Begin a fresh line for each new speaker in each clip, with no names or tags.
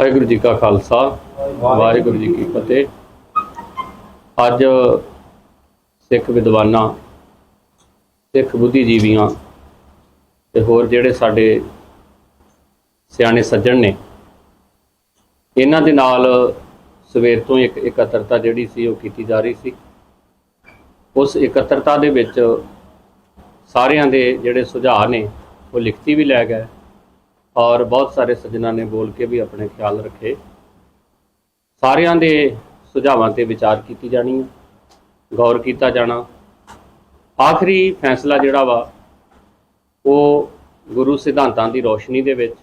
ਵਾਹਿਗੁਰੂ ਜੀ ਕਾ ਖਾਲਸਾ, ਵਾਹਿਗੁਰੂ ਜੀ ਕੀ ਫਤਿਹ। ਅੱਜ ਸਿੱਖ ਵਿਦਵਾਨਾਂ, ਸਿੱਖ ਬੁੱਧੀਜੀਵੀਆਂ ਤੇ ਹੋਰ ਜਿਹੜੇ ਸਾਡੇ ਸਿਆਣੇ ਸੱਜਣ ਨੇ, ਇਹਨਾਂ ਦੇ ਨਾਲ ਸਵੇਰ ਤੋਂ ਇੱਕ ਇਕੱਤਰਤਾ ਜਿਹੜੀ ਸੀ ਉਹ ਕੀਤੀ ਜਾ ਰਹੀ ਸੀ। ਉਸ ਇਕੱਤਰਤਾ ਦੇ ਵਿੱਚ ਸਾਰਿਆਂ ਦੇ ਜਿਹੜੇ ਸੁਝਾਅ ਨੇ ਉਹ ਲਿਖਤੀ ਵੀ ਲੈ ਗਏ। ਔਰ ਬਹੁਤ ਸਾਰੇ ਸੱਜਣਾ ਨੇ ਬੋਲ ਕੇ ਵੀ ਆਪਣੇ ਖਿਆਲ ਰੱਖੇ। ਸਾਰਿਆਂ ਦੇ ਸੁਝਾਵਾਂ ਤੇ ਵਿਚਾਰ ਕੀਤੀ ਜਾਣੀ ਹੈ, ਗੌਰ ਕੀਤਾ ਜਾਣਾ। ਆਖਰੀ ਫੈਸਲਾ ਜਿਹੜਾ ਵਾ, ਉਹ ਗੁਰੂ ਸਿਧਾਂਤਾਂ ਦੀ ਰੋਸ਼ਨੀ ਦੇ ਵਿੱਚ,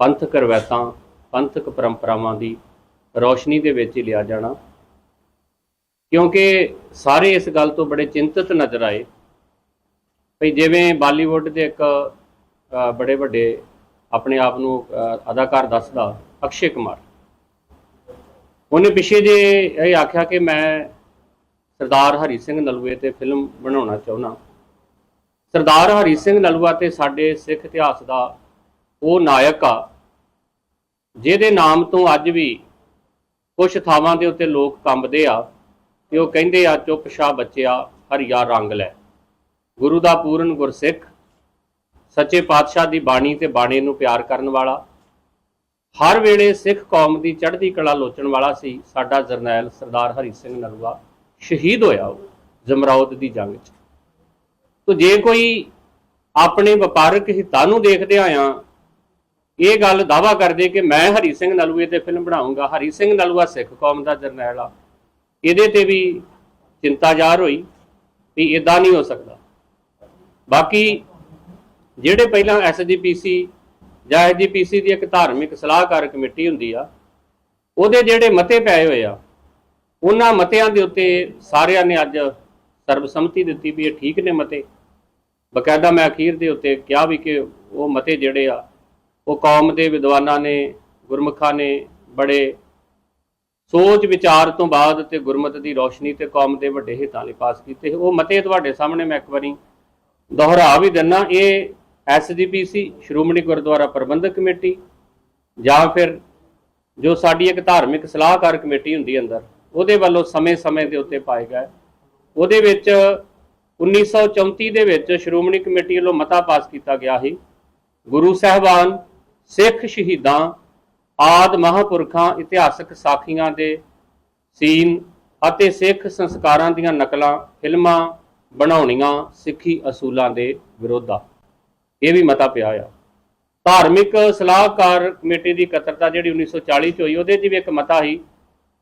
ਪੰਥਕ ਰਵਾਇਤਾਂ, ਪੰਥਕ ਪਰੰਪਰਾਵਾਂ ਦੀ ਰੋਸ਼ਨੀ ਦੇ ਵਿੱਚ ਹੀ ਲਿਆ ਜਾਣਾ। ਕਿਉਂਕਿ ਸਾਰੇ ਇਸ ਗੱਲ ਤੋਂ ਬੜੇ ਚਿੰਤਤ ਨਜ਼ਰ ਆਏ। ਭਈ ਜਿਵੇਂ ਬਾਲੀਵੁੱਡ ਦੇ ਇੱਕ ਬੜੇ ਵੱਡੇ ਆਪਣੇ ਆਪ ਨੂੰ ਅਦਾਕਾਰ ਦੱਸਦਾ, ਅਕਸ਼ੇ ਕੁਮਾਰ। ਉਹਨੇ ਪਿਛੇ ਜੇ ਇਹ ਆਖਿਆ ਕਿ ਮੈਂ ਸਰਦਾਰ ਹਰੀ ਸਿੰਘ ਨਲੂਏ ਤੇ ਫਿਲਮ ਬਣਾਉਣਾ ਚਾਹੁੰਦਾ। ਸਰਦਾਰ ਹਰੀ ਸਿੰਘ ਨਲੂਆ ਤੇ ਸਾਡੇ ਸਿੱਖ ਇਤਿਹਾਸ ਦਾ ਉਹ ਨਾਇਕ ਆ, ਜਿਹਦੇ ਨਾਮ ਤੋਂ ਅੱਜ ਵੀ ਕੁਝ ਥਾਵਾਂ ਦੇ ਉੱਤੇ ਲੋਕ ਕੰਬਦੇ ਆ ਤੇ ਉਹ ਕਹਿੰਦੇ ਆ, ਚੁੱਪ ਸ਼ਾ ਬੱਚਿਆ, ਹਰੀਆ ਰੰਗ ਲੈ। ਗੁਰੂ ਦਾ ਪੂਰਨ ਗੁਰਸਿੱਖ ਸੱਚੇ ਪਾਤਸ਼ਾਹ ਦੀ ਬਾਣੀ ਤੇ ਬਾਣੀ ਨੂੰ ਪਿਆਰ ਕਰਨ ਵਾਲਾ, ਹਰ ਵੇਲੇ ਸਿੱਖ ਕੌਮ ਦੀ ਚੜ੍ਹਦੀ ਕਲਾ ਲੋਚਣ ਵਾਲਾ ਸੀ ਸਾਡਾ ਜਰਨੈਲ ਸਰਦਾਰ ਹਰੀ ਸਿੰਘ ਨਲੂਆ ਸ਼ਹੀਦ ਹੋਇਆ ਉਹ ਜਮਰੌਦ ਦੀ ਜੰਗ 'ਚ। ਤੋ ਜੇ ਕੋਈ ਆਪਣੇ ਵਪਾਰਕ ਹਿੱਤਾਂ ਨੂੰ ਦੇਖਦੇ ਆਇਆ, ਇਹ ਗੱਲ ਦਾਵਾ ਕਰਦੇ ਕਿ ਮੈਂ ਹਰੀ ਸਿੰਘ ਨਲੂਏ ਤੇ ਫਿਲਮ ਬਣਾਉਂਗਾ, ਹਰੀ ਸਿੰਘ ਨਲੂਆ ਸਿੱਖ ਕੌਮ ਦਾ ਜਰਨੈਲ ਆ, ਇਹਦੇ ਤੇ ਵੀ ਚਿੰਤਾ ਜ਼ਾਹਰ ਹੋਈ ਵੀ ਇਦਾਂ ਨਹੀਂ ਹੋ ਸਕਦਾ। ਬਾਕੀ ਜਿਹੜੇ ਪਹਿਲਾਂ ਐਸਜੀਪੀਸੀ ਜਾਂ ਐਸਜੀਪੀਸੀ ਦੀ ਇੱਕ ਧਾਰਮਿਕ ਸਲਾਹਕਾਰ ਕਮੇਟੀ ਹੁੰਦੀ ਆ, ਉਹਦੇ ਜਿਹੜੇ ਮਤੇ ਪਏ ਹੋਏ ਆ, ਉਹਨਾਂ ਮਤਿਆਂ ਦੇ ਉੱਤੇ ਸਾਰਿਆਂ ਨੇ ਅੱਜ ਸਰਬਸੰਮਤੀ ਦਿੱਤੀ ਵੀ ਇਹ ਠੀਕ ਨੇ ਮਤੇ। ਬਕਾਇਦਾ ਮੈਂ ਅਖੀਰ ਦੇ ਉੱਤੇ ਕਿਹਾ ਵੀ ਕਿ ਉਹ ਮਤੇ ਜਿਹੜੇ ਆ, ਉਹ ਕੌਮ ਦੇ ਵਿਦਵਾਨਾਂ ਨੇ, ਗੁਰਮੁਖਾਂ ਨੇ ਬੜੇ ਸੋਚ ਵਿਚਾਰ ਤੋਂ ਬਾਅਦ ਤੇ ਗੁਰਮਤ ਦੀ ਰੋਸ਼ਨੀ ਤੇ ਕੌਮ ਦੇ ਵੱਡੇ ਹਿੱਤਾਂ ਲਈ ਪਾਸ ਕੀਤੇ। ਉਹ ਮਤੇ ਤੁਹਾਡੇ ਸਾਹਮਣੇ ਮੈਂ ਇੱਕ ਵਾਰੀ ਦੁਹਰਾ ਵੀ ਦਿੰਨਾ, ਇਹ ਐਸਜੀਪੀਸੀ ਸ਼੍ਰੋਮਣੀ ਗੁਰਦੁਆਰਾ ਪ੍ਰਬੰਧਕ ਕਮੇਟੀ, ਜਾਂ ਫਿਰ ਜੋ ਸਾਡੀ ਇੱਕ ਧਾਰਮਿਕ ਸਲਾਹਕਾਰ ਕਮੇਟੀ ਹੁੰਦੀ ਅੰਦਰ, ਉਹਦੇ ਵੱਲੋਂ ਸਮੇਂ-ਸਮੇਂ ਦੇ ਉੱਤੇ ਪਾਏ ਗਏ। ਉਹਦੇ ਵਿੱਚ 1934 ਦੇ ਵਿੱਚ ਸ਼੍ਰੋਮਣੀ ਕਮੇਟੀ ਵੱਲੋਂ ਮਤਾ ਪਾਸ ਕੀਤਾ ਗਿਆ ਸੀ। ਗੁਰੂ ਸਾਹਿਬਾਨ, ਸਿੱਖ ਸ਼ਹੀਦਾਂ, ਆਦ ਮਹਾਪੁਰਖਾਂ, ਇਤਿਹਾਸਕ ਸਾਖੀਆਂ ਦੇ ਸੀਨ ਅਤੇ ਸਿੱਖ ਸੰਸਕਾਰਾਂ ਦੀਆਂ ਨਕਲਾਂ, ਫਿਲਮਾਂ, ਬਣਾਉਣੀਆਂ ਸਿੱਖੀ ਅਸੂਲਾਂ ਦੇ ਵਿਰੋਧ। ਇਹ ਵੀ ਮਤਾ ਪਿਆ ਆ। ਧਾਰਮਿਕ ਸਲਾਹਕਾਰ ਕਮੇਟੀ ਦੀ ਇਕੱਤਰਤਾ ਜਿਹੜੀ 1940 ਚ ਹੋਈ, ਉਹਦੇ 'ਚ ਵੀ ਇੱਕ ਮਤਾ ਸੀ,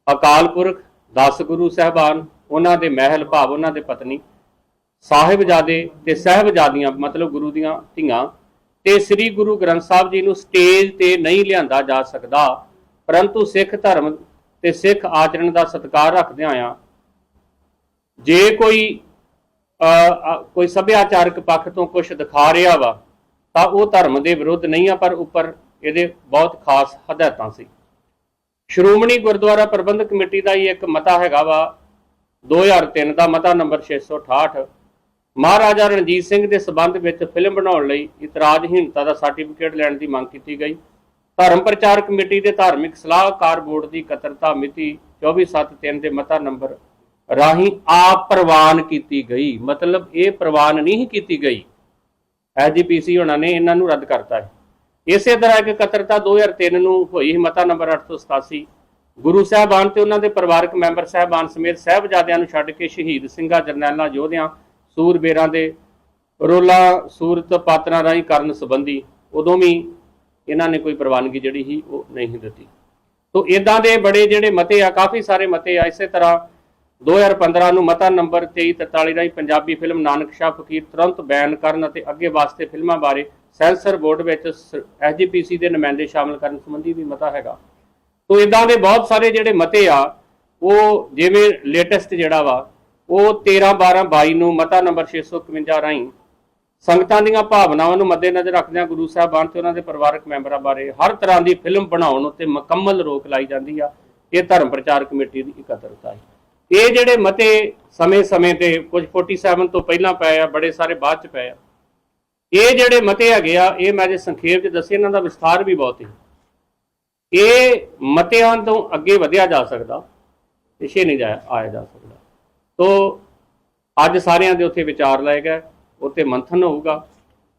ਅਕਾਲ ਪੁਰਖ, ਦਸ ਗੁਰੂ ਸਾਹਿਬਾਨ, ਉਹਨਾਂ ਦੇ ਮਹਿਲ ਭਾਵ, ਉਹਨਾਂ ਦੇ ਪਤਨੀ, ਸਾਹਿਬਜ਼ਾਦੇ ਤੇ ਸਹਿਬਜ਼ਾਦੀਆਂ, ਮਤਲਬ ਗੁਰੂ ਦੀਆਂ ਧੀਆਂ, ਤੇ ਸ੍ਰੀ ਗੁਰੂ ਗ੍ਰੰਥ ਸਾਹਿਬ ਜੀ ਨੂੰ ਸਟੇਜ ਤੇ ਨਹੀਂ ਲਿਆਂਦਾ ਜਾ ਸਕਦਾ, ਪਰੰਤੂ ਸਿੱਖ ਧਰਮ ਤੇ ਸਿੱਖ ਆਚਰਣ ਦਾ ਸਤਿਕਾਰ ਰੱਖਦਿਆਂ ਆ, ਜੇ ਕੋਈ ਕੋਈ ਸੱਭਿਆਚਾਰਕ ਪੱਖ ਤੋਂ ਕੁਝ ਦਿਖਾ ਰਿਹਾ ਵਾ ਤਾਂ ਉਹ ਧਰਮ ਦੇ ਵਿਰੁੱਧ ਨਹੀਂ ਆ, ਪਰ ਉੱਪਰ ਇਹਦੇ ਬਹੁਤ ਖਾਸ ਹਦਾਇਤਾਂ ਸੀ। ਸ਼੍ਰੋਮਣੀ ਗੁਰਦੁਆਰਾ ਪ੍ਰਬੰਧਕ ਕਮੇਟੀ ਦਾ ਹੀ ਇੱਕ ਮਤਾ ਹੈਗਾ ਵਾ 2003 ਦਾ ਮਤਾ ਨੰਬਰ 668 ਮਹਾਰਾਜਾ ਰਣਜੀਤ ਸਿੰਘ ਦੇ ਸਬੰਧ ਵਿੱਚ ਫਿਲਮ ਬਣਾਉਣ ਲਈ ਇਤਰਾਜ਼ਹੀਣਤਾ ਦਾ ਸਰਟੀਫਿਕੇਟ ਲੈਣ ਦੀ ਮੰਗ ਕੀਤੀ ਗਈ। ਧਰਮ ਪ੍ਰਚਾਰ ਕਮੇਟੀ ਦੇ ਧਾਰਮਿਕ ਸਲਾਹਕਾਰ ਬੋਰਡ ਦੀ ਇਕੱਤਰਤਾ ਮਿਤੀ 24/7/3 ਦੇ ਮਤਾ ਨੰਬਰ ਰਾਹੀਂ ਆਪ ਪ੍ਰਵਾਨ ਕੀਤੀ ਗਈ। ਮਤਲਬ ਇਹ ਪ੍ਰਵਾਨ ਨਹੀਂ ਕੀਤੀ ਗਈ। ਐਜੀਪੀਸੀ ਉਹਨਾਂ ਨੇ ਇਹਨਾਂ ਨੂੰ ਰੱਦ ਕਰਤਾ ਹੈ ਇਸੇ ਤਰ੍ਹਾਂ ਇੱਕ ਇਕੱਤਰਤਾ 2003 ਨੂੰ ਹੋਈ ਸੀ ਮਤਾ ਨੰਬਰ 887 ਗੁਰੂ ਸਾਹਿਬਾਨ ਤੇ ਉਹਨਾਂ ਦੇ ਪਰਿਵਾਰਕ ਮੈਂਬਰ ਸਾਹਿਬਾਨ ਸਮੇਤ ਸਹਿਬਜ਼ਾਦਿਆਂ ਨੂੰ ਛੱਡ ਕੇ ਸ਼ਹੀਦ ਸਿੰਘਾਂ ਜਰਨੈਲਾਂ, ਯੋਧਿਆਂ, ਸੂਰਬੇਰਾਂ ਦੇ ਰੋਲਾ ਸੂਰਤ ਪਾਤਰਾਂ ਰਾਹੀਂ ਕਰਨ ਸੰਬੰਧੀ ਉਦੋਂ ਵੀ ਇਹਨਾਂ ਨੇ ਕੋਈ ਪ੍ਰਵਾਨਗੀ ਜਿਹੜੀ ਸੀ ਉਹ ਨਹੀਂ ਦਿੱਤੀ। ਤੋਂ ਇਦਾਂ ਦੇ ਬੜੇ ਜਿਹੜੇ ਮਤੇ ਆ, ਕਾਫੀ ਸਾਰੇ ਮਤੇ ਆ, ਇਸੇ ਤਰ੍ਹਾਂ 2015 ਨੂੰ ਮਤਾ ਨੰਬਰ 2343 ਰਾਹੀਂ ਪੰਜਾਬੀ ਫਿਲਮ ਨਾਨਕ ਸ਼ਾਹ ਫਕੀਰ ਤੁਰੰਤ ਬੈਨ ਕਰਨ ਅਤੇ ਅੱਗੇ ਵਾਸਤੇ ਫਿਲਮਾਂ ਬਾਰੇ ਸੈਂਸਰ ਬੋਰਡ ਵਿੱਚ ਐਸਜੀਪੀਸੀ ਦੇ ਨੁਮਾਇੰਦੇ ਸ਼ਾਮਲ ਕਰਨ ਸੰਬੰਧੀ ਵੀ ਮਤਾ ਹੈਗਾ। ਤੋਂ ਇਦਾਂ ਦੇ ਬਹੁਤ ਸਾਰੇ ਜਿਹੜੇ ਮਤੇ ਆ, ਉਹ ਜਿਵੇਂ ਲੇਟੈਸਟ ਜਿਹੜਾ ਵਾ, ਉਹ 13 12 22 ਨੂੰ ਮਤਾ ਨੰਬਰ 651 ਰਾਹੀਂ ਸੰਗਤਾਂ ਦੀਆਂ ਭਾਵਨਾਵਾਂ ਨੂੰ ਮੱਦੇਨਜ਼ਰ ਰੱਖਦਿਆਂ ਗੁਰੂ ਸਾਹਿਬਾਨ ਤੇ ਉਹਨਾਂ ਦੇ ਪਰਿਵਾਰਕ ਮੈਂਬਰਾਂ ਬਾਰੇ ਹਰ ਤਰ੍ਹਾਂ ਦੀ ਫਿਲਮ ਬਣਾਉਣ ਉੱਤੇ ਮੁਕੰਮਲ ਰੋਕ ਲਾਈ ਜਾਂਦੀ ਆ। ਇਹ ਧਰਮ ਪ੍ਰਚਾਰ ਕਮੇਟੀ ਦੀ ਇਕੱਤਰਤਾ ਹੈ। ਇਹ ਜਿਹੜੇ ਮਤੇ ਸਮੇਂ-ਸਮੇਂ ਤੇ ਕੁਝ 47 ਤੋਂ ਪਹਿਲਾਂ ਪਏ ਆ, ਬੜੇ ਸਾਰੇ ਬਾਅਦ ਚ ਪਏ ਆ। ਇਹ ਜਿਹੜੇ ਮਤੇ ਹੈਗੇ ਆ, ਇਹ ਮੈਂ ਜੇ ਸੰਖੇਪ ਚ ਦੱਸੇ, ਇਹਨਾਂ ਦਾ ਵਿਸਥਾਰ ਵੀ ਬਹੁਤ ਹੈ। ਇਹ ਮਤਿਆਂ ਤੋਂ ਅੱਗੇ ਵਧਿਆ ਜਾ ਸਕਦਾ, ਪਿਛੇ ਨਹੀਂ ਜਾਇਆ ਆਇਆ ਜਾ ਸਕਦਾ। ਤੋ ਅੱਜ ਸਾਰਿਆਂ ਦੇ ਉੱਥੇ ਵਿਚਾਰ ਲਏ ਗਏ ਉੱਥੇ ਮੰਥਨ ਹੋਊਗਾ।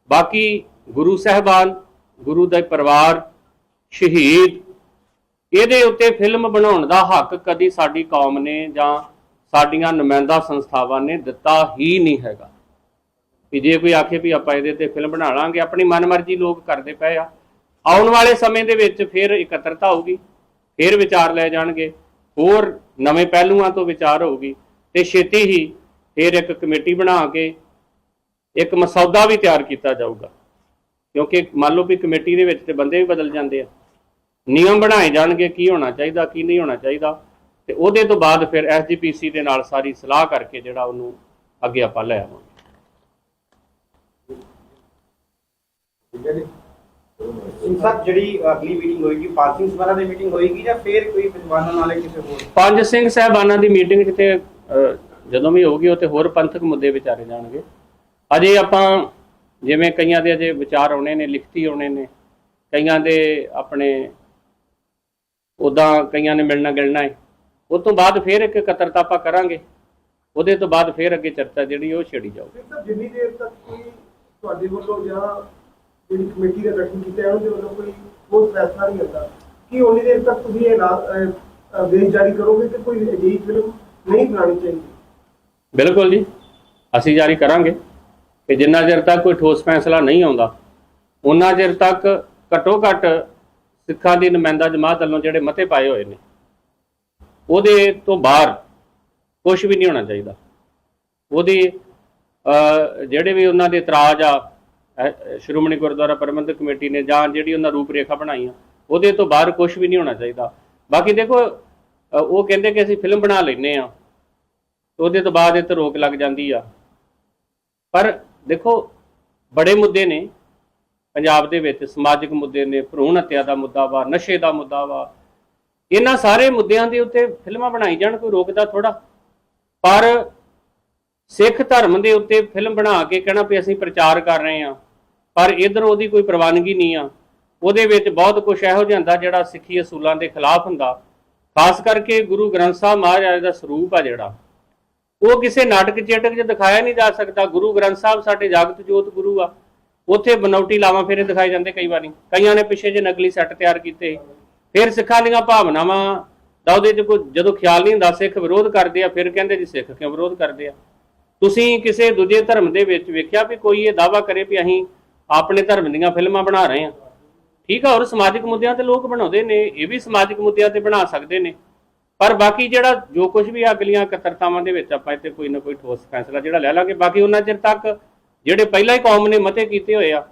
ਬਾਕੀ ਗੁਰੂ ਸਾਹਿਬਾਨ, ਗੁਰੂ ਦਾ ਪਰਿਵਾਰ, ਸ਼ਹੀਦ ਇਹਦੇ ਉੱਤੇ ਫਿਲਮ ਬਣਾਉਣ ਦਾ ਹੱਕ ਕਦੀ ਸਾਡੀ ਕੌਮ ਨੇ ਜਾਂ ਸਾਡੀਆਂ ਨੁਮਾਇੰਦਾ ਸੰਸਥਾਵਾਂ ਨੇ ਦਿੱਤਾ ਹੀ ਨਹੀਂ ਹੈਗਾ। ਕਿ ਜੇ ਕੋਈ ਆਖੇ ਵੀ ਆਪਾਂ ਇਹਦੇ ਤੇ ਫਿਲਮ ਬਣਾ ਲਾਂਗੇ, ਆਪਣੀ ਮਨਮਰਜ਼ੀ ਲੋਕ ਕਰਦੇ ਪਏ ਆ। ਆਉਣ ਵਾਲੇ ਸਮੇਂ ਦੇ ਵਿੱਚ ਫਿਰ ਇਕੱਤਰਤਾ ਹੋਊਗੀ, ਫਿਰ ਵਿਚਾਰ ਲੈ ਜਾਣਗੇ, ਹੋਰ ਨਵੇਂ ਪਹਿਲੂਆਂ ਤੋਂ ਵਿਚਾਰ ਹੋਊਗੀ ਤੇ ਛੇਤੀ ਹੀ ਫਿਰ ਇੱਕ ਕਮੇਟੀ ਬਣਾ ਕੇ ਇੱਕ ਮਸੌਦਾ ਵੀ ਤਿਆਰ ਕੀਤਾ ਜਾਊਗਾ। ਕਿਉਂਕਿ ਮੰਨ ਲਓ ਵੀ ਕਮੇਟੀ ਦੇ ਵਿੱਚ ਤੇ ਬੰਦੇ ਵੀ ਬਦਲ ਜਾਂਦੇ ਆ। ਨਿਯਮ ਬਣਾਏ ਜਾਣਗੇ ਕੀ ਹੋਣਾ ਚਾਹੀਦਾ ਕੀ ਨਹੀਂ ਹੋਣਾ ਚਾਹੀਦਾ ਤੇ ਉਹਦੇ ਤੋਂ ਬਾਅਦ ਫਿਰ ਐਸਜੀਪੀਸੀ ਦੇ ਨਾਲ ਸਾਰੀ ਸਲਾਹ ਕਰਕੇ ਜਿਹੜਾ ਉਹਨੂੰ ਅੱਗੇ ਆਪਾਂ ਲੈ ਆਵਾਂਗੇ।
ਸਰ ਜਿਹੜੀ ਅਗਲੀ ਮੀਟਿੰਗ ਹੋਏਗੀ ਪਾਸਿੰਗ ਸਮਾਰਾ ਦੀ ਮੀਟਿੰਗ ਹੋਏਗੀ ਜਾਂ ਫਿਰ ਕੋਈ ਵਿਦਵਾਨਾਂ ਨਾਲੇ ਕਿਸੇ ਹੋਰ?
ਪੰਜ ਸਿੰਘ ਸਾਹਿਬਾਨਾਂ ਦੀ ਮੀਟਿੰਗ ਅਹ, ਜਦੋਂ ਵੀ ਹੋਊਗੀ ਉੱਥੇ ਹੋਰ ਪੰਥਕ ਮੁੱਦੇ ਵਿਚਾਰੇ ਜਾਣਗੇ। ਅਜੇ ਆਪਾਂ ਜਿਵੇਂ ਕਈਆਂ ਦੇ ਅਜੇ ਵਿਚਾਰ ਆਉਣੇ ਨੇ ਲਿਖਤੀ ਆਉਣੇ ਨੇ ਕਈਆਂ ਦੇ ਆਪਣੇ ਉਦਾਂ ਕਈਆਂ ਨੇ ਮਿਲਣਾ ਗਿਲਣਾ ਹੈ ਉਸ ਤੋਂ ਬਾਅਦ ਫਿਰ ਇੱਕ ਇਕੱਤਰਤਾ ਆਪਾਂ ਕਰਾਂਗੇ। ਉਹਦੇ ਤੋਂ ਬਾਅਦ ਫਿਰ ਅੱਗੇ ਚਰਚਾ ਜਿਹੜੀ ਉਹ ਛੇੜੀ ਜਾਊਗੀ।
ਸਰ ਜਿੰਨੀ ਦੇਰ ਤੱਕ ਕੋਈ ਤੁਹਾਡੇ ਵੱਲੋਂ ਜਾਂ ਜਿਹੜੀ ਕਮੇਟੀ ਦਾ ਗਠਨ ਕੀਤਾ ਹੈ ਉਹਦੇ ਵੱਲੋਂ ਕੋਈ ਕੋਈ ਫੈਸਲਾ ਨਹੀਂ ਹੁੰਦਾ। ਕੀ ਉਨੀ ਦੇਰ ਤੱਕ ਤੁਸੀਂ ਇਹ ਆਦੇਸ਼ ਜਾਰੀ ਕਰੋਗੇ ਕਿ ਕੋਈ ਅਜਿਹੀ ਫਿਲਮ ਨਹੀਂ ਬਣਾਉਣੀ ਚਾਹੀਦੀ?
ਬਿਲਕੁਲ ਜੀ। ਅਸੀਂ ਜਾਰੀ ਕਰਾਂਗੇ ਕਿ ਜਿੰਨਾ ਚਿਰ ਤੱਕ ਕੋਈ ਠੋਸ ਫੈਸਲਾ ਨਹੀਂ ਆਉਂਦਾ ਉਹਨਾਂ ਚਿਰ ਤੱਕ ਘੱਟੋ ਘੱਟ ਸਿੱਖਾਂ ਦੀ ਨੁਮਾਇੰਦਾ ਜਮਾਤ ਵੱਲੋਂ ਜਿਹੜੇ ਮਤੇ ਪਾਏ ਹੋਏ ਨੇ, ਉਹਦੇ ਤੋਂ ਬਾਹਰ ਕੁਝ ਵੀ ਨਹੀਂ ਹੋਣਾ ਚਾਹੀਦਾ। ਉਹਦੀ ਜਿਹੜੇ ਵੀ ਉਹਨਾਂ ਦੇ ਇਤਰਾਜ਼ ਆ ਸ਼੍ਰੋਮਣੀ ਗੁਰਦੁਆਰਾ ਪ੍ਰਬੰਧਕ ਕਮੇਟੀ ਨੇ ਜਾਂ ਜਿਹੜੀ ਉਹਨਾਂ ਰੂਪਰੇਖਾ ਬਣਾਈਆਂ, ਉਹਦੇ ਤੋਂ ਬਾਹਰ ਕੁਝ ਵੀ ਨਹੀਂ ਹੋਣਾ ਚਾਹੀਦਾ। ਬਾਕੀ ਦੇਖੋ ਉਹ ਕਹਿੰਦੇ ਕਿ ਅਸੀਂ ਫਿਲਮ ਬਣਾ ਲੈਨੇ ਆ ਉਹਦੇ ਤੋਂ ਬਾਅਦ ਇਹ ਤੇ ਰੋਕ ਲੱਗ ਜਾਂਦੀ ਆ। ਪਰ ਦੇਖੋ, ਬੜੇ ਮੁੱਦੇ ਨੇ। ਪੰਜਾਬ ਦੇ ਵਿੱਚ ਸਮਾਜਿਕ ਮੁੱਦੇ ਨੇ, ਭਰੂਣ ਹੱਤਿਆ ਦਾ ਮੁੱਦਾ ਵਾ, ਨਸ਼ੇ ਦਾ ਮੁੱਦਾ ਵਾ, ਇਹਨਾਂ ਸਾਰੇ ਮੁੱਦਿਆਂ ਦੇ ਉੱਤੇ ਫਿਲਮਾਂ ਬਣਾਈ ਜਾਣ, ਕੋਈ ਰੋਕਦਾ ਥੋੜਾ ਪਰ ਸਿੱਖ ਧਰਮ ਦੇ ਉੱਤੇ ਫਿਲਮ ਬਣਾ ਕੇ ਕਹਿਣਾ ਵੀ ਅਸੀਂ ਪ੍ਰਚਾਰ ਕਰ ਰਹੇ ਹਾਂ, ਪਰ ਇਧਰ ਉਹਦੀ ਕੋਈ ਪ੍ਰਵਾਨਗੀ ਨਹੀਂ ਆ। ਉਹਦੇ ਵਿੱਚ ਬਹੁਤ ਕੁਝ ਇਹੋ ਜਿਹਾ ਹੁੰਦਾ ਜਿਹੜਾ ਸਿੱਖੀ ਅਸੂਲਾਂ ਦੇ ਖਿਲਾਫ ਹੁੰਦਾ। ਖਾਸ ਕਰਕੇ ਗੁਰੂ ਗ੍ਰੰਥ ਸਾਹਿਬ ਮਹਾਰਾਜ ਦਾ ਸਰੂਪ ਆ ਜਿਹੜਾ। ਉਹ ਕਿਸੇ ਨਾਟਕ ਚੇਟਕ 'ਚ ਦਿਖਾਇਆ ਨਹੀਂ ਜਾ ਸਕਦਾ। ਗੁਰੂ ਗ੍ਰੰਥ ਸਾਹਿਬ ਸਾਡੇ ਜਾਗਤ ਜੋਤ ਗੁਰੂ ਆ। ਉੱਥੇ ਬਨੌਟੀ ਲਾਵਾਂ ਫੇਰੇ ਦਿਖਾਏ ਜਾਂਦੇ ਕਈ ਵਾਰੀ। ਕਈਆਂ ਨੇ ਪਿੱਛੇ ਜੇ ਨਕਲੀ ਸੈੱਟ ਤਿਆਰ ਕੀਤੇ। ਫਿਰ ਸਿੱਖਾਂ ਦੀਆਂ ਭਾਵਨਾਵਾਂ ਦਾ ਉਹਦੇ 'ਚ ਕੋਈ ਜਦੋਂ ਖਿਆਲ ਨਹੀਂ ਹੁੰਦਾ, ਸਿੱਖ ਵਿਰੋਧ ਕਰਦੇ ਆ, ਫਿਰ ਕਹਿੰਦੇ ਜੀ ਸਿੱਖ ਕਿਉਂ ਵਿਰੋਧ ਕਰਦੇ ਆ? ਤੁਸੀਂ ਕਿਸੇ ਦੂਜੇ ਧਰਮ ਦੇ ਵਿੱਚ ਵੇਖਿਆ ਵੀ ਕੋਈ ਇਹ ਦਾਵਾ ਕਰੇ ਵੀ ਅਸੀਂ ਆਪਣੇ ਧਰਮ ਦੀਆਂ ਫਿਲਮਾਂ ਬਣਾ ਰਹੇ ਹਾਂ। ਠੀਕ ਆ ਔਰ ਸਮਾਜਿਕ ਮੁੱਦਿਆਂ ਤੇ ਲੋਕ ਬਣਾਉਂਦੇ ਨੇ, ਇਹ ਵੀ ਸਮਾਜਿਕ ਮੁੱਦਿਆਂ ਤੇ ਬਣਾ ਸਕਦੇ ਨੇ। ਪਰ ਬਾਕੀ ਜਿਹੜਾ ਜੋ ਕੁਝ ਵੀ ਅਗਲੀਆਂ ਇਕੱਤਰਤਾਵਾਂ ਦੇ ਵਿੱਚ ਆਪਾਂ ਇੱਥੇ ਕੋਈ ਨਾ ਕੋਈ ਠੋਸ ਫੈਸਲਾ ਜਿਹੜਾ ਲੈ ਲਾਂਗੇ। ਬਾਕੀ ਉਹਨਾਂ ਚਿਰ ਤੱਕ ਜਿਹੜੇ ਪਹਿਲਾਂ ਹੀ ਕੌਮ ਨੇ ਮਤੇ ਕੀਤੇ ਹੋਏ ਆ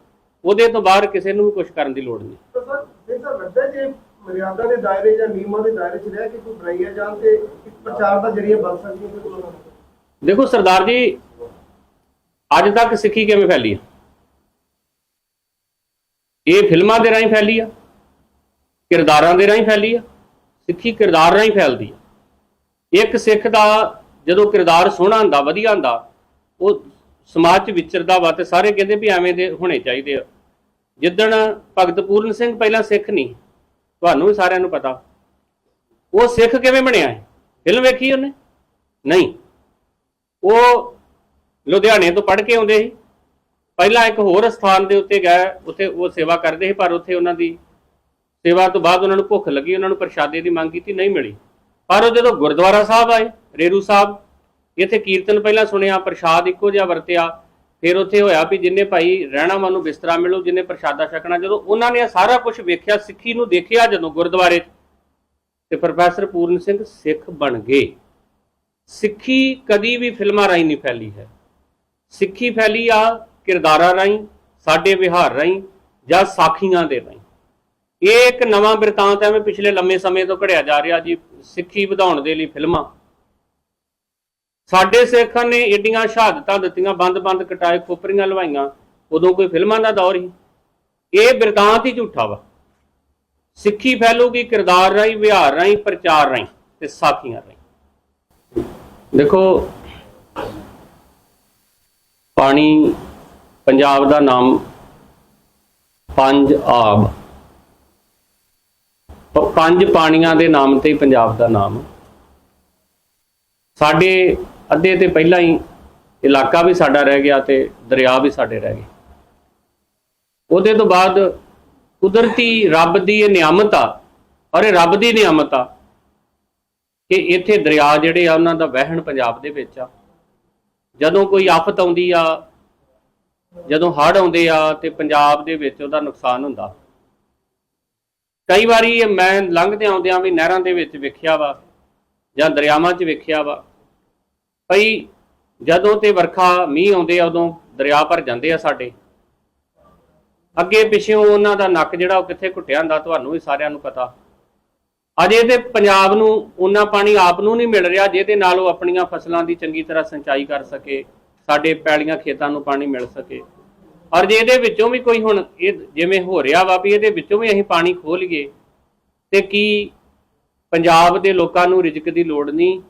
ਉਹਦੇ ਤੋਂ ਬਾਹਰ ਕਿਸੇ ਨੂੰ ਵੀ ਕੁਝ ਕਰਨ ਦੀ ਲੋੜ ਨਹੀਂ।
ਤਾਂ ਸਰ ਇਹ ਤਾਂ ਲੱਗਦਾ ਹੈ ਜੇ ਮਰਿਆਦਾ ਦੇ ਦਾਇਰੇ ਜਾਂ ਨਿਯਮਾਂ ਦੇ ਦਾਇਰੇ 'ਚ ਰਹਿ ਕੇ ਕੋਈ ਬਣਾਈਆ ਜਾਣ ਤੇ ਇੱਕ ਪ੍ਰਚਾਰ ਦਾ ਜਰੀਆ ਬਣ ਸਕਦੀ ਹੈ ਕੋਈ ਉਹਨਾਂ ਨੂੰ।
ਦੇਖੋ ਸਰਦਾਰ ਜੀ ਅੱਜ ਤੱਕ ਸਿੱਖੀ ਕਿਵੇਂ ਫੈਲੀ ਆ? ਇਹ ਫਿਲਮਾਂ ਦੇ ਰਾਹੀਂ ਫੈਲੀ ਆ? ਕਿਰਦਾਰਾਂ ਦੇ ਰਾਹੀਂ ਫੈਲੀ ਆ? ਸਿੱਖੀ ਕਿਰਦਾਰ ਰਾਹੀਂ ਫੈਲਦੀ ਆ? ਇੱਕ ਸਿੱਖ ਦਾ ਜਦੋਂ ਕਿਰਦਾਰ ਸੋਹਣਾ ਹੁੰਦਾ ਵਧੀਆ ਹੁੰਦਾ ਉਹ ਸਮਾਜ 'ਚ ਵਿਚਰਦਾ ਵਾ ਤੇ ਸਾਰੇ ਕਹਿੰਦੇ ਵੀ ਐਵੇਂ ਦੇ ਹੋਣੇ ਚਾਹੀਦੇ ਆ। ਜਿੱਦਣ ਭਗਤ ਪੂਰਨ ਸਿੰਘ ਪਹਿਲਾਂ ਸਿੱਖ ਨਹੀਂ, ਤੁਹਾਨੂੰ ਵੀ ਸਾਰਿਆਂ ਨੂੰ ਪਤਾ। ਉਹ ਸਿੱਖ ਕਿਵੇਂ ਬਣਿਆ ਹੈ? ਫਿਲਮ ਵੇਖੀ ਉਹਨੇ? ਨਹੀਂ। ਉਹ ਲੁਧਿਆਣੇ ਤੋਂ ਪੜ੍ਹ ਕੇ ਆਉਂਦੇ ਸੀ। ਪਹਿਲਾਂ ਇੱਕ ਹੋਰ ਸਥਾਨ ਦੇ ਉੱਤੇ ਗਏ ਉੱਥੇ ਉਹ ਸੇਵਾ ਕਰਦੇ ਸੀ, ਪਰ ਉੱਥੇ ਉਹਨਾਂ ਦੀ ਸੇਵਾ ਤੋਂ ਬਾਅਦ ਉਹਨਾਂ ਨੂੰ ਭੁੱਖ ਲੱਗੀ, ਉਹਨਾਂ ਨੂੰ ਪ੍ਰਸ਼ਾਦੇ ਦੀ ਮੰਗ ਕੀਤੀ, ਨਹੀਂ ਮਿਲੀ। ਪਰ ਉਹ ਜਦੋਂ ਗੁਰਦੁਆਰਾ ਸਾਹਿਬ ਆਏ, ਰੇਰੂ ਸਾਹਿਬ ਇੱਥੇ ਕੀਰਤਨ ਪਹਿਲਾਂ ਸੁਣਿਆ, ਪ੍ਰਸ਼ਾਦ ਇੱਕੋ ਜਿਹਾ ਵਰਤਿਆ, ਫਿਰ ਉੱਥੇ ਹੋਇਆ ਵੀ ਜਿੰਨੇ ਭਾਈ ਰਹਿਣਾ ਮਨ ਨੂੰ ਬਿਸਤਰਾ ਮਿਲੂ, ਜਿੰਨੇ ਪ੍ਰਸ਼ਾਦਾ ਛਕਣਾ, ਜਦੋਂ ਉਹਨਾਂ ਨੇ ਸਾਰਾ ਕੁਝ ਵੇਖਿਆ, ਸਿੱਖੀ ਨੂੰ ਦੇਖਿਆ ਜਦੋਂ ਗੁਰਦੁਆਰੇ 'ਚ, ਤੇ ਪ੍ਰੋਫੈਸਰ ਪੂਰਨ ਸਿੰਘ ਸਿੱਖ ਬਣ ਗਏ। ਸਿੱਖੀ ਕਦੀ ਵੀ ਫਿਲਮਾਂ ਰਾਹੀਂ ਨਹੀਂ ਫੈਲੀ ਹੈ। ਸਿੱਖੀ ਫੈਲੀ ਆ ਕਿਰਦਾਰਾਂ ਰਾਹੀਂ, ਸਾਡੇ ਵਿਹਾਰ ਰਾਹੀਂ, ਜਾਂ ਸਾਖੀਆਂ ਦੇ ਰਾਹੀਂ। ਇਹ ਇੱਕ ਨਵਾਂ ਬਿਰਤਾਂਤ ਐਵੇਂ ਪਿਛਲੇ ਲੰਮੇ ਸਮੇਂ ਤੋਂ ਘੜਿਆ ਜਾ ਰਿਹਾ ਜੀ, ਸਿੱਖੀ ਵਧਾਉਣ ਦੇ ਲਈ ਫਿਲਮਾਂ। ਸਾਡੇ ਸਿੱਖਾਂ ਨੇ ਏਡੀਆਂ ਸ਼ਹਾਦਤਾਂ ਦਿੱਤੀਆਂ, ਬੰਦ-ਬੰਦ ਕਟਾਏ, ਖੋਪਰੀਆਂ ਲਵਾਈਆਂ। ਉਦੋਂ ਕੋਈ ਫਿਲਮਾਂ ਦਾ ਦੌਰ ਹੀ ਇਹ ਬਿਰਤਾਂਤ ਹੀ ਝੂਠਾ ਵਾ। ਸਿੱਖੀ ਫੈਲੂਗੀ ਕਿਰਦਾਰ ਰਾਹੀਂ, ਵਿਹਾਰ ਰਾਹੀਂ, ਪ੍ਰਚਾਰ ਰਾਹੀਂ ਤੇ ਸਾਖੀਆਂ ਰਾਹੀਂ। ਦੇਖੋ, ਪਾਣੀ ਪੰਜਾਬ ਦਾ ਨਾਮ ਪੰਜ ਆਬ। ਪੰਜ ਪਾਣੀਆਂ ਦੇ ਨਾਮ ਤੇ ਹੀ ਪੰਜਾਬ ਦਾ ਨਾਮ। ਸਾਡੇ ਅੱਧੇ ਤੇ ਪਹਿਲਾਂ ਹੀ ਇਲਾਕਾ ਵੀ ਸਾਡਾ ਰਹਿ ਗਿਆ ਤੇ ਦਰਿਆ ਵੀ ਸਾਡੇ ਰਹਿ ਗਏ। ਉਹਦੇ ਤੋਂ ਬਾਅਦ ਕੁਦਰਤੀ ਰੱਬ ਦੀ ਇਹ ਨਿਆਮਤ ਆ, ਔਰ ਇਹ ਰੱਬ ਦੀ ਨਿਆਮਤ ਆ ਕਿ ਇੱਥੇ ਦਰਿਆ ਜਿਹੜੇ ਆ, ਉਹਨਾਂ ਦਾ ਵਹਿਣ ਪੰਜਾਬ ਦੇ ਵਿੱਚ ਆ। ਜਦੋਂ ਕੋਈ ਆਫਤ ਆਉਂਦੀ ਆ, ਜਦੋਂ ਹੜ੍ਹ ਆਉਂਦੇ ਆ ਤੇ ਪੰਜਾਬ ਦੇ ਵਿੱਚ ਉਹਦਾ ਨੁਕਸਾਨ ਹੁੰਦਾ। ਕਈ ਵਾਰੀ ਮੈਂ ਲੰਘਦੇ ਆਉਂਦਿਆਂ ਵੀ ਨਹਿਰਾਂ ਦੇ ਵਿੱਚ ਵੇਖਿਆ ਵਾ ਜਾਂ ਦਰਿਆਵਾਂ 'ਚ ਵੇਖਿਆ ਵਾ ਭਈ ਜਦੋਂ ਤੇ ਵਰਖਾ ਮੀਂਹ ਆਉਂਦੇ ਆ, ਉਦੋਂ ਦਰਿਆ ਭਰ ਜਾਂਦੇ ਆ ਸਾਡੇ। ਅੱਗੇ ਪਿੱਛੋਂ ਉਹਨਾਂ ਦਾ ਨੱਕ ਜਿਹੜਾ ਉਹ ਕਿੱਥੇ ਘੁੱਟਿਆ ਹੁੰਦਾ, ਤੁਹਾਨੂੰ ਵੀ ਸਾਰਿਆਂ ਨੂੰ ਪਤਾ। ਅਜੇ ਤੇ ਪੰਜਾਬ ਨੂੰ ਉਹਨਾਂ ਪਾਣੀ ਆਪ ਨੂੰ ਨਹੀਂ ਮਿਲ ਰਿਹਾ, ਜਿਹਦੇ ਨਾਲ ਉਹ ਆਪਣੀਆਂ ਫਸਲਾਂ ਦੀ ਚੰਗੀ ਤਰ੍ਹਾਂ ਸਿੰਚਾਈ ਕਰ ਸਕੇ, ਸਾਡੇ ਪੈਲੀਆਂ ਖੇਤਾਂ ਨੂੰ ਪਾਣੀ ਮਿਲ ਸਕੇ। ਔਰ ਜੇ ਇਹਦੇ ਵਿੱਚੋਂ ਵੀ ਕੋਈ ਹੁਣ ਇਹ ਜਿਵੇਂ ਹੋ ਰਿਹਾ ਵਾ ਵੀ ਇਹਦੇ ਵਿੱਚੋਂ ਵੀ ਅਸੀਂ ਪਾਣੀ ਖੋਹ ਲਈਏ, ਤੇ ਕੀ ਪੰਜਾਬ ਦੇ ਲੋਕਾਂ ਨੂੰ ਰਿਜ਼ਕ ਦੀ ਲੋੜ ਨਹੀਂ?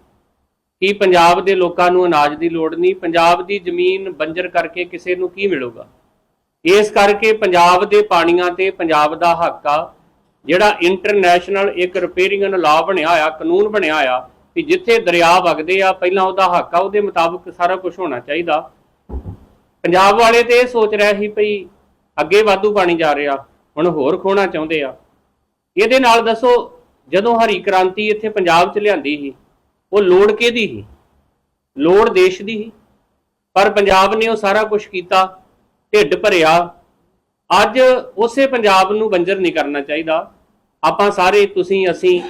ਕਿ ਪੰਜਾਬ ਦੇ ਲੋਕਾਂ ਨੂੰ ਅਨਾਜ ਦੀ ਲੋੜ ਨਹੀਂ, ਪੰਜਾਬ ਦੀ ਜ਼ਮੀਨ ਬੰਜਰ ਕਰਕੇ ਕਿਸੇ ਨੂੰ ਕੀ ਮਿਲੂਗਾ? ਇਸ ਕਰਕੇ ਪੰਜਾਬ ਦੇ ਪਾਣੀਆਂ ਤੇ ਪੰਜਾਬ ਦਾ ਹੱਕ ਆ, ਜਿਹੜਾ ਇੰਟਰਨੈਸ਼ਨਲ ਇੱਕ ਰਿਪੇਅਰਿੰਗ ਲਾਅ ਬਣਿਆ ਹੋਇਆ, ਕਾਨੂੰਨ ਬਣਿਆ ਹੋਇਆ, ਕਿ ਜਿੱਥੇ ਦਰਿਆ ਵਗਦੇ ਆ, ਪਹਿਲਾਂ ਉਹਦਾ ਹੱਕ ਆ, ਉਹਦੇ ਮੁਤਾਬਕ ਸਾਰਾ ਕੁਝ ਹੋਣਾ ਚਾਹੀਦਾ। ਪੰਜਾਬ ਵਾਲੇ ਤੇ ਇਹ ਸੋਚ ਰਿਹਾ ਸੀ ਭਈ ਅੱਗੇ ਵਾਧੂ ਪਾਣੀ ਜਾ ਰਿਹਾ, ਹੁਣ ਹੋਰ ਖੋਣਾ ਚਾਹੁੰਦੇ ਆ। ਇਹਦੇ ਨਾਲ ਦੱਸੋ, ਜਦੋਂ ਹਰੀ ਕ੍ਰਾਂਤੀ ਇੱਥੇ ਪੰਜਾਬ 'ਚ ਲਿਆਂਦੀ ਸੀ ਉਹ ਲੋੜ ਕਿਹਦੀ ਸੀ? ਲੋੜ ਦੇਸ਼ ਦੀ ਸੀ। ਪਰ ਪੰਜਾਬ ਨੇ ਉਹ ਸਾਰਾ ਕੁਝ ਕੀਤਾ, ਢਿੱਡ ਭਰਿਆ। ਅੱਜ ਉਸੇ ਪੰਜਾਬ ਨੂੰ ਬੰਜਰ ਨਹੀਂ ਕਰਨਾ ਚਾਹੀਦਾ। ਆਪਾਂ ਸਾਰੇ, ਤੁਸੀਂ, ਅਸੀਂ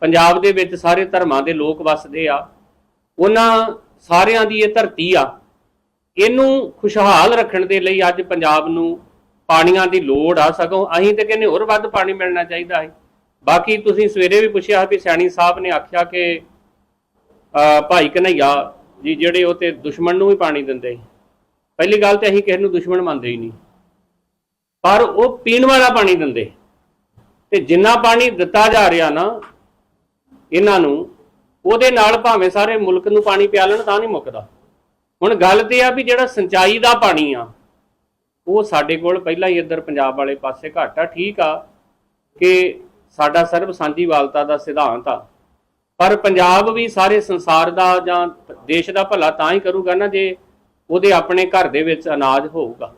ਪੰਜਾਬ ਦੇ ਵਿੱਚ ਸਾਰੇ ਧਰਮਾਂ ਦੇ ਲੋਕ ਵੱਸਦੇ ਆ। ਉਹਨਾਂ ਸਾਰਿਆਂ ਦੀ ਇਹ ਧਰਤੀ ਆ। ਇਹਨੂੰ ਖੁਸ਼ਹਾਲ ਰੱਖਣ ਦੇ ਲਈ ਅੱਜ ਪੰਜਾਬ ਨੂੰ ਪਾਣੀਆਂ ਦੀ ਲੋੜ ਆ। ਸਗੋਂ ਅਸੀਂ ਤੇ ਕਹਿੰਦੇ ਹੋਰ ਵੱਧ ਪਾਣੀ ਮਿਲਣਾ ਚਾਹੀਦਾ ਹੈ ਬਾਕੀ ਤੁਸੀਂ ਸਵੇਰੇ ਵੀ ਪੁੱਛਿਆ ਵੀ ਸੈਣੀ ਸਾਹਿਬ ਨੇ ਆਖਿਆ ਕਿ ਭਾਈ ਕਨਈਆ ਜੀ ਜਿਹੜੇ ਉਹ ਤੇ ਦੁਸ਼ਮਣ ਨੂੰ ਵੀ ਪਾਣੀ ਦਿੰਦੇ ਪਹਿਲੀ ਗੱਲ ਤੇ ਅਸੀਂ ਕਿਸੇ ਨੂੰ ਦੁਸ਼ਮਣ ਮੰਨਦੇ ਹੀ ਨਹੀਂ। ਪਰ ਉਹ ਪੀਣ ਵਾਲਾ ਪਾਣੀ ਦਿੰਦੇ। ਤੇ ਜਿੰਨਾ ਪਾਣੀ ਦਿੱਤਾ ਜਾ ਰਿਹਾ ਨਾ, ਇਹਨਾਂ ਨੂੰ, ਉਹਦੇ ਨਾਲ ਭਾਵੇਂ ਸਾਰੇ ਮੁਲਕ ਨੂੰ ਪਾਣੀ ਪਿਆਲਣ ਤਾਂ ਨਹੀਂ ਮੁੱਕਦਾ। ਹੁਣ ਗੱਲ ਤੇ ਆ ਵੀ ਜਿਹੜਾ ਸਿੰਚਾਈ ਦਾ ਪਾਣੀ ਆ, ਉਹ ਸਾਡੇ ਕੋਲ ਪਹਿਲਾਂ ਹੀ ਇੱਧਰ ਪੰਜਾਬ ਵਾਲੇ ਪਾਸੇ ਘੱਟ ਆ। ਠੀਕ ਆ ਕਿ ਸਾਡਾ ਸਰਬ ਸਾਂਝੀਵਾਲਤਾ ਦਾ ਸਿਧਾਂਤ ਆ। ਪਰ ਪੰਜਾਬ ਵੀ ਸਾਰੇ ਸੰਸਾਰ ਦਾ ਜਾਂ ਦੇਸ਼ ਦਾ ਭਲਾ ਤਾਂ ਹੀ ਕਰੂਗਾ ਨਾ ਜੇ ਉਹਦੇ ਆਪਣੇ ਘਰ ਦੇ ਵਿੱਚ ਅਨਾਜ ਹੋਊਗਾ।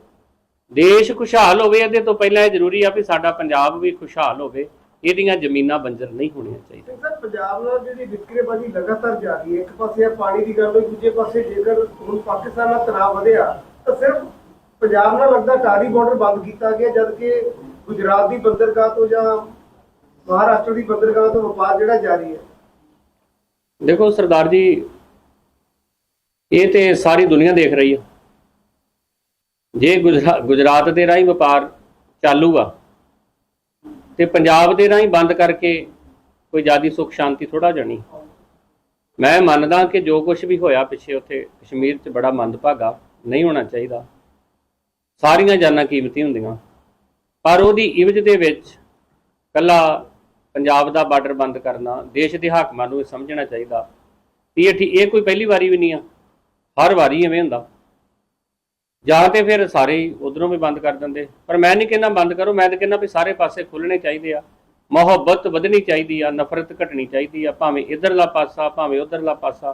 ਦੇਸ਼ ਖੁਸ਼ਹਾਲ ਹੋਵੇ, ਇਹਦੇ ਤੋਂ ਪਹਿਲਾਂ ਇਹ ਜ਼ਰੂਰੀ ਆ ਵੀ ਸਾਡਾ ਪੰਜਾਬ ਵੀ ਖੁਸ਼ਹਾਲ ਹੋਵੇ। ਇਹਦੀਆਂ ਜ਼ਮੀਨਾਂ ਬੰਜਰ ਨਹੀਂ ਹੋਣੀਆਂ ਚਾਹੀਦੀਆਂ।
ਸਰ, ਪੰਜਾਬ ਨਾਲ ਜਿਹੜੀ ਵਿਕਰੇਬਾਜ਼ੀ ਲਗਾਤਾਰ ਜਾਰੀ ਹੈ, ਇੱਕ ਪਾਸੇ ਆ ਪਾਣੀ ਦੀ ਗੱਲ ਹੋਈ, ਦੂਜੇ ਪਾਸੇ ਜੇਕਰ ਹੁਣ ਪਾਕਿਸਤਾਨ ਨਾਲ ਤਣਾਅ ਵਧਿਆ, ਤਾਂ ਸਿਰਫ ਪੰਜਾਬ ਨਾਲ ਲੱਗਦਾ ਟਾਰੀ ਬਾਰਡਰ ਬੰਦ ਕੀਤਾ ਗਿਆ ਜਦ ਕਿ ਗੁਜਰਾਤ ਦੀ ਬੰਦਰਗਾਹ ਤੋਂ ਜਾਂ ਮਹਾਰਾਸ਼ਟਰ ਦੀ ਬੰਦਰਗਾਹ ਤੋਂ ਵਪਾਰ ਜਿਹੜਾ ਜਾਰੀ ਹੈ।
ਦੇਖੋ ਸਰਦਾਰ ਜੀ, ਇਹ ਤੇ ਸਾਰੀ ਦੁਨੀਆ ਦੇਖ ਰਹੀ ਹੈ ਜੇ ਗੁਜਰਾ- ਗੁਜਰਾਤ ਦੇ ਰਾਹੀਂ ਵਪਾਰ ਚਾਲੂਗਾ ਤੇ ਪੰਜਾਬ ਦੇ ਰਾਹੀਂ ਬੰਦ ਕਰਕੇ ਕੋਈ ਜਿਆਦੀ ਸੁੱਖ ਸ਼ਾਂਤੀ ਥੋੜਾ ਜਾਣੀ ਮੈਂ ਮੰਨਦਾ ਕਿ ਜੋ ਕੁਝ ਵੀ ਹੋਇਆ ਪਿੱਛੇ ਉੱਥੇ ਕਸ਼ਮੀਰ 'ਚ ਬੜਾ ਮੰਦਭਾਗਾ ਨਹੀਂ ਹੋਣਾ ਚਾਹੀਦਾ। ਸਾਰੀਆਂ ਜਾਨਾਂ ਕੀਮਤੀ ਹੁੰਦੀਆਂ। ਪਰ ਉਹਦੀ ਇਵਜ ਦੇ ਵਿੱਚ ਕੱਲਾ ਪੰਜਾਬ ਦਾ ਬਾਰਡਰ ਬੰਦ ਕਰਨਾ, ਦੇਸ਼ ਦੇ ਹਾਕਮਾਂ ਨੂੰ ਇਹ ਸਮਝਣਾ ਚਾਹੀਦਾ। ਵੀ ਇਹ ਠੀ- ਇਹ ਕੋਈ ਪਹਿਲੀ ਵਾਰੀ ਵੀ ਨਹੀਂ ਆ। ਹਰ ਵਾਰੀ ਐਵੇਂ ਹੁੰਦਾ। ਜਾਂ ਤੇ ਫਿਰ ਸਾਰੇ ਉਧਰੋਂ ਵੀ ਬੰਦ ਕਰ ਦਿੰਦੇ। ਪਰ ਮੈਂ ਨਹੀਂ ਕਹਿੰਦਾ ਬੰਦ ਕਰੋ, ਮੈਂ ਤਾਂ ਕਹਿੰਦਾ ਵੀ ਸਾਰੇ ਪਾਸੇ ਖੁੱਲਣੇ ਚਾਹੀਦੇ ਆ। ਮੁਹੱਬਤ ਵਧਣੀ ਚਾਹੀਦੀ ਆ, ਨਫ਼ਰਤ ਘਟਣੀ ਚਾਹੀਦੀ ਆ, ਭਾਵੇਂ ਇਧਰਲਾ ਪਾਸਾ, ਭਾਵੇਂ ਉਧਰਲਾ ਪਾਸਾ।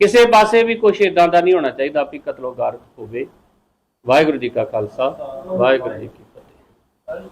ਕਿਸੇ ਪਾਸੇ ਵੀ ਕੁਛ ਇਦਾਂ ਦਾ ਨਹੀਂ ਹੋਣਾ ਚਾਹੀਦਾ ਵੀ ਕਤਲੋਗਾਰਤ ਹੋਵੇ। ਵਾਹਿਗੁਰੂ ਜੀ ਕਾ ਖਾਲਸਾ, ਵਾਹਿਗੁਰੂ ਜੀ ਕੀ ਫਤਿਹ।